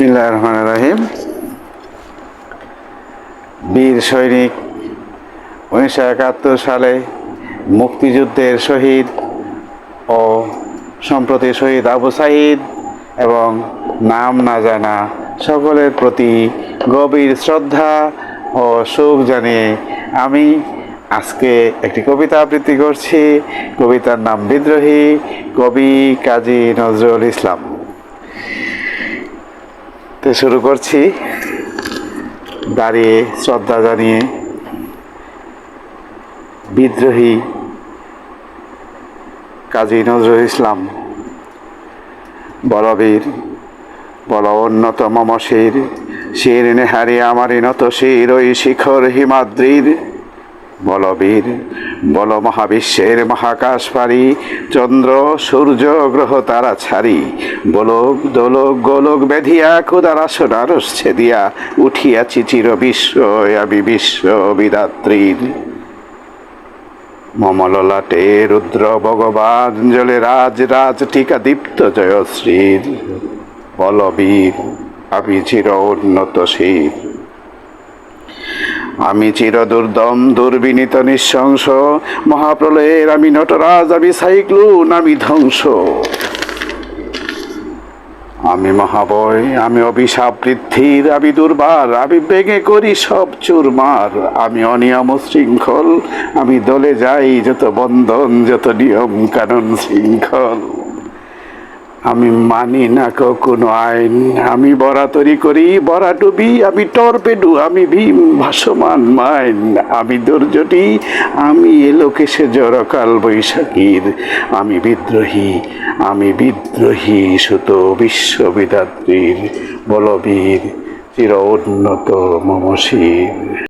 বিসমিল্লাহ বীর সৈনিক, উনিশশো একাত্তর সালে মুক্তিযুদ্ধের শহীদ ও সম্প্রতি শহীদ আবু সাইদ এবং নাম না জানা সকলের প্রতি গভীর শ্রদ্ধা ও শোক জানিয়ে আমি আজকে একটি কবিতা আবৃত্তি করছি। কবিতার নাম বিদ্রোহী কবি কাজী নজরুল ইসলাম। তো শুরু করছি। দাঁড়িয়ে শ্রদ্ধা জানিয়ে বিদ্রোহী কাজী নজরুল ইসলাম, বলবীর, বল অন্যতম মম শির শির নেহারি আমারি নত শির, ওই শিখর হিমাদ্রির। বলবীর, বল মহাবিশ্বের মহাকাশ পারি চন্দ্র, সূর্য, গ্রহ, তারা ছাড়ি। বলক, দোলক, গোলক বেধিয়া খুদার আসনারস ছেদিয়া উঠিয়াছি চির বিশ্ব, আমি বিশ্ব বিদাত্রীর। মমললাটে রুদ্র ভগবান জলে রাজ রাজ টিকা দীপ্ত জয়শ্রীর। বলবীর, আমি চির উন্নত শির। আমি চির দুর্দম দুর্বিনীত, নিঃশংস। মহাপ্রলয়ের আমি নটরাজ, আমি সাইক্লুন, আমি ধ্বংস। আমি মহাবয়, আমি অভিশাপ বৃদ্ধির, আমি দুর্বার, আমি বেগে করি সব চুরমার। আমি অনিয়ম শৃঙ্খল, আমি দলে যাই যত বন্ধন, যত নিয়ম কানুন শৃঙ্খল। আমি মানি না কোনো আইন। আমি বরাতরি করি বরাটুবি আমি টর্পেডু, আমি ভীম, ভাসমান মাইন। আমি দুর্জটি আমি এলোকেশে জরকাল বৈশাখীর। আমি বিদ্রোহী আমি বিদ্রোহী সুত বিশ্ববিদাত্রীর বলবীর, চির উন্নত মমশীর।